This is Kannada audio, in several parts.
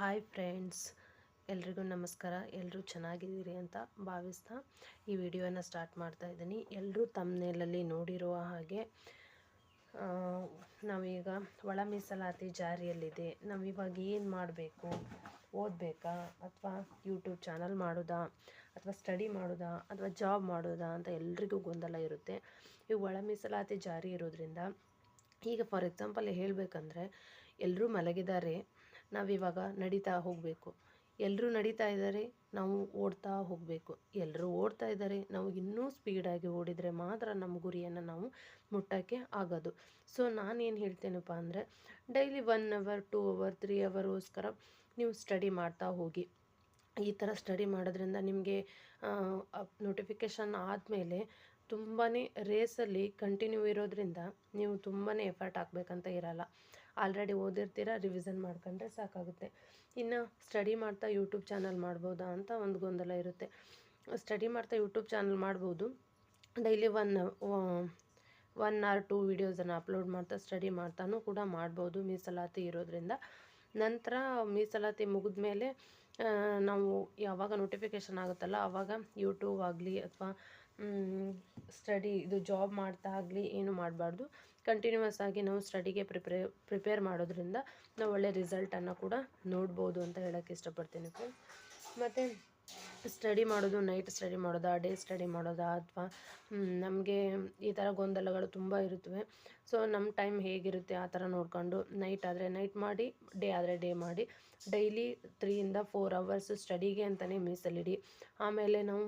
ಹಾಯ್ ಫ್ರೆಂಡ್ಸ್, ಎಲ್ರಿಗೂ ನಮಸ್ಕಾರ. ಎಲ್ಲರೂ ಚೆನ್ನಾಗಿದ್ದೀರಿ ಅಂತ ಭಾವಿಸ್ತಾ ಈ ವಿಡಿಯೋನ ಸ್ಟಾರ್ಟ್ ಮಾಡ್ತಾ ಇದ್ದೀನಿ. ಎಲ್ಲರೂ ತಮ್ಮನೇಲಲ್ಲಿ ನೋಡಿರುವ ಹಾಗೆ ನಾವೀಗ ಒಳ ಮೀಸಲಾತಿ ಜಾರಿಯಲ್ಲಿದೆ. ನಾವಿವಾಗ ಏನು ಮಾಡಬೇಕು? ಓದಬೇಕಾ? ಅಥವಾ ಯೂಟ್ಯೂಬ್ ಚಾನಲ್ ಮಾಡೋದಾ? ಅಥವಾ ಸ್ಟಡಿ ಮಾಡೋದಾ? ಅಥವಾ ಜಾಬ್ ಮಾಡೋದಾ ಅಂತ ಎಲ್ರಿಗೂ ಗೊಂದಲ ಇರುತ್ತೆ. ಈ ಒಳ ಮೀಸಲಾತಿ ಜಾರಿ ಇರೋದ್ರಿಂದ ಈಗ ಫಾರ್ ಎಕ್ಸಾಂಪಲ್ ಹೇಳಬೇಕಂದ್ರೆ ಎಲ್ಲರೂ ಮಲಗಿದ್ದಾರೆ. ನಾವಿವಾಗ ನಡೀತಾ ಹೋಗಬೇಕು. ಎಲ್ಲರೂ ನಡೀತಾ ಇದ್ದಾರೆ, ನಾವು ಓಡ್ತಾ ಹೋಗಬೇಕು. ಎಲ್ಲರೂ ಓಡ್ತಾ ಇದ್ದಾರೆ, ನಾವು ಇನ್ನೂ ಸ್ಪೀಡಾಗಿ ಓಡಿದರೆ ಮಾತ್ರ ನಮ್ಮ ಗುರಿಯನ್ನು ನಾವು ಮುಟ್ಟೋಕ್ಕೆ ಆಗೋದು. ಸೊ, ನಾನೇನು ಹೇಳ್ತೇನಪ್ಪ ಅಂದರೆ, daily one hour, two hour, three ಅವರ್ಗೋಸ್ಕರ ನೀವು ಸ್ಟಡಿ ಮಾಡ್ತಾ ಹೋಗಿ. ಈ ಥರ ಸ್ಟಡಿ ಮಾಡೋದ್ರಿಂದ ನಿಮಗೆ ನೋಟಿಫಿಕೇಷನ್ ಆದಮೇಲೆ ತುಂಬಾ ರೇಸಲ್ಲಿ ಕಂಟಿನ್ಯೂ ಇರೋದ್ರಿಂದ ನೀವು ತುಂಬಾ ಎಫರ್ಟ್ ಹಾಕ್ಬೇಕಂತ ಇರಲ್ಲ. ಆಲ್ರೆಡಿ ಓದಿರ್ತೀರ ರಿವಿಸನ್ ಮಾಡ್ಕೊಂಡ್ರೆ ಸಾಕಾಗುತ್ತೆ. ಇನ್ನು ಸ್ಟಡಿ ಮಾಡ್ತಾ ಯೂಟ್ಯೂಬ್ ಚಾನಲ್ ಮಾಡ್ಬೋದಾ ಅಂತ ಒಂದು ಗೊಂದಲ ಇರುತ್ತೆ. ಸ್ಟಡಿ ಮಾಡ್ತಾ ಯೂಟ್ಯೂಬ್ ಚಾನಲ್ ಮಾಡ್ಬೋದು. Daily one one or two ವೀಡಿಯೋಸನ್ನು upload ಮಾಡ್ತಾ ಸ್ಟಡಿ ಮಾಡ್ತಾನೂ ಕೂಡ ಮಾಡ್ಬೋದು, ಮೀಸಲಾತಿ ಇರೋದ್ರಿಂದ. ನಂತರ ಮೀಸಲಾತಿ ಮುಗಿದ ಮೇಲೆ ನಾವು ಯಾವಾಗ ನೋಟಿಫಿಕೇಷನ್ ಆಗುತ್ತಲ್ಲ ಆವಾಗ ಯೂಟ್ಯೂಬ್ ಆಗಲಿ ಅಥವಾ ಸ್ಟಡಿ ಇದು ಜಾಬ್ ಮಾಡ್ತಾ ಆಗಲಿ ಏನು ಮಾಡಬಾರ್ದು. ಕಂಟಿನ್ಯೂಸ್ ಆಗಿ ನಾವು ಸ್ಟಡಿಗೆ ಪ್ರಿಪೇರ್ ಪ್ರಿಪೇರ್ ಮಾಡೋದ್ರಿಂದ ನಾವು ಒಳ್ಳೆಯ ರಿಸಲ್ಟನ್ನು ಕೂಡ ನೋಡ್ಬೋದು ಅಂತ ಹೇಳೋಕ್ಕೆ ಇಷ್ಟಪಡ್ತೀನಿ ಫ್ರೆಂಡ್ಸ್ ಮತ್ತು ಸ್ಟಡಿ ಮಾಡೋದು ನೈಟ್ ಸ್ಟಡಿ ಮಾಡೋದಾ ಡೇ ಸ್ಟಡಿ ಮಾಡೋದಾ ಅಥವಾ ನಮಗೆ ಈ ಥರ ಗೊಂದಲಗಳು ತುಂಬ ಇರುತ್ತವೆ. ಸೊ ನಮ್ಮ ಟೈಮ್ ಹೇಗಿರುತ್ತೆ ಆ ಥರ ನೋಡಿಕೊಂಡು ನೈಟ್ ಆದರೆ ನೈಟ್ ಮಾಡಿ ಡೇ ಆದರೆ ಡೇ ಮಾಡಿ ಡೈಲಿ ತ್ರೀಯಿಂದ ಫೋರ್ ಅವರ್ಸ್ ಸ್ಟಡಿಗೆ ಅಂತಲೇ ಮೀಸಲಿಡಿ. ಆಮೇಲೆ ನಾವು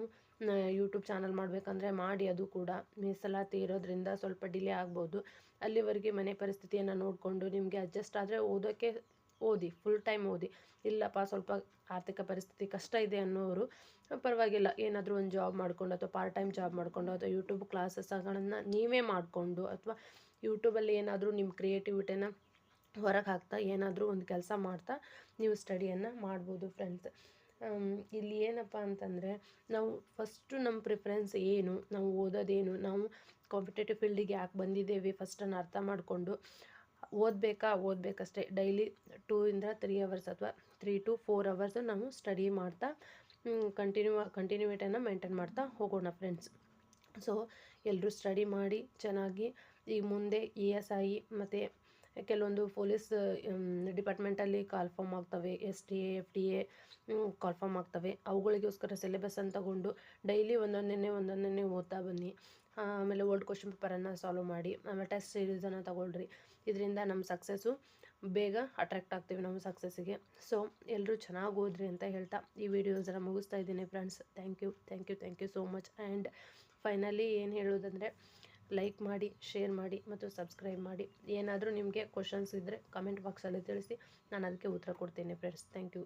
ಯೂಟ್ಯೂಬ್ ಚಾನಲ್ ಮಾಡಬೇಕಂದ್ರೆ ಮಾಡಿ ಅದು ಕೂಡ. ಮೀಸಲಾತಿ ಇರೋದ್ರಿಂದ ಸ್ವಲ್ಪ ಡಿಲೇ ಆಗ್ಬೋದು. ಅಲ್ಲಿವರೆಗೆ ಮನೆ ಪರಿಸ್ಥಿತಿಯನ್ನು ನೋಡಿಕೊಂಡು ನಿಮಗೆ ಅಡ್ಜಸ್ಟ್ ಆದರೆ ಓದೋಕ್ಕೆ ಓದಿ ಫುಲ್ ಟೈಮ್ ಓದಿ. ಇಲ್ಲಪ್ಪ, ಸ್ವಲ್ಪ ಆರ್ಥಿಕ ಪರಿಸ್ಥಿತಿ ಕಷ್ಟ ಇದೆ ಅನ್ನೋರು, ಪರವಾಗಿಲ್ಲ. ಏನಾದರೂ ಒಂದು ಜಾಬ್ ಮಾಡಿಕೊಂಡು ಅಥವಾ ಪಾರ್ಟ್ ಟೈಮ್ ಜಾಬ್ ಮಾಡಿಕೊಂಡು ಅಥವಾ ಯೂಟ್ಯೂಬ್ ಕ್ಲಾಸಸ್ಗಳನ್ನು ನೀವೇ ಮಾಡಿಕೊಂಡು ಅಥವಾ ಯೂಟ್ಯೂಬಲ್ಲಿ ಏನಾದರೂ ನಿಮ್ಮ ಕ್ರಿಯೇಟಿವಿಟಿನ ಹೊರಗೆ ಹಾಕ್ತಾ ಏನಾದರೂ ಒಂದು ಕೆಲಸ ಮಾಡ್ತಾ ನೀವು ಸ್ಟಡಿಯನ್ನು ಮಾಡ್ಬೋದು ಫ್ರೆಂಡ್ಸ್ ಇಲ್ಲಿ ಏನಪ್ಪ ಅಂತಂದರೆ ನಾವು ಫಸ್ಟು ನಮ್ಮ ಪ್ರಿಫರೆನ್ಸ್ ಏನು, ನಾವು ಓದೋದೇನು, ನಾವು ಕಾಂಪಿಟೇಟಿವ್ ಫೀಲ್ಡಿಗೆ ಯಾಕೆ ಬಂದಿದ್ದೇವೆ ಫಸ್ಟನ್ನು ಅರ್ಥ ಮಾಡಿಕೊಂಡು ಓದಬೇಕಾ? ಓದಬೇಕಷ್ಟೇ. ಡೈಲಿ ಟೂ ಇಂದ ತ್ರೀ ಅವರ್ಸ್ ಅಥವಾ ತ್ರೀ ಟು ಫೋರ್ ಅವರ್ಸ್ ನಾವು ಸ್ಟಡಿ ಮಾಡ್ತಾ ಕಂಟಿನ್ಯೂ ಕಂಟಿನ್ಯೂಟಿಯನ್ನು ಮೇಂಟೈನ್ ಮಾಡ್ತಾ ಹೋಗೋಣ ಫ್ರೆಂಡ್ಸ್ ಸೊ ಎಲ್ಲರೂ ಸ್ಟಡಿ ಮಾಡಿ, ಚೆನ್ನಾಗಿ ಈಗ ಮುಂದೆ ಇ ಎಸ್ ಐ ಮತ್ತು ಕೆಲವೊಂದು ಪೊಲೀಸ್ ಡಿಪಾರ್ಟ್ಮೆಂಟಲ್ಲಿ ಕಾಲ್ ಫಾರ್ಮ್ ಆಗ್ತವೆ, S T A, F D A call form ಆಗ್ತವೆ. ಅವುಗಳಿಗೋಸ್ಕರ ಸಿಲೆಬಸ್ಸನ್ನು ತಗೊಂಡು ಡೈಲಿ ಒಂದೊಂದನ್ನೇ ಒಂದೊಂದನ್ನೇ ಓದ್ತಾ ಬನ್ನಿ. ಆಮೇಲೆ ಓಲ್ಡ್ ಕ್ವಶನ್ ಪೇಪರನ್ನು ಸಾಲ್ವ್ ಮಾಡಿ, ಆಮೇಲೆ ಟೆಸ್ಟ್ ಸೀರೀಸನ್ನು ತಗೊಳ್ರಿ. ಇದರಿಂದ ನಮ್ಮ ಸಕ್ಸಸ್ಸು ಬೇಗ ಅಟ್ರ್ಯಾಕ್ಟ್ ಆಗ್ತೀವಿ ನಮ್ಮ ಸಕ್ಸಸ್ಸಿಗೆ. ಸೊ, ಎಲ್ಲರೂ ಚೆನ್ನಾಗಿ ಓದ್ರಿ ಅಂತ ಹೇಳ್ತಾ ಈ ವಿಡಿಯೋಸನ್ನು ಮುಗಿಸ್ತಾ ಇದ್ದೀನಿ friends. Thank you thank you thank you so much. And finally ಏನು ಹೇಳೋದಂದರೆ ಲೈಕ್ ಮಾಡಿ ಶೇರ್ ಮಾಡಿ ಮತ್ತು ಸಬ್ಸ್ಕ್ರೈಬ್ ಮಾಡಿ. ಏನಾದರೂ ನಿಮಗೆ ಕ್ವಶನ್ಸ್ ಇದ್ದರೆ ಕಮೆಂಟ್ ಬಾಕ್ಸಲ್ಲಿ ತಿಳಿಸಿ, ನಾನು ಅದಕ್ಕೆ ಉತ್ತರ ಕೊಡ್ತೀನಿ ಫ್ರೆಂಡ್ಸ್ ಥ್ಯಾಂಕ್ ಯು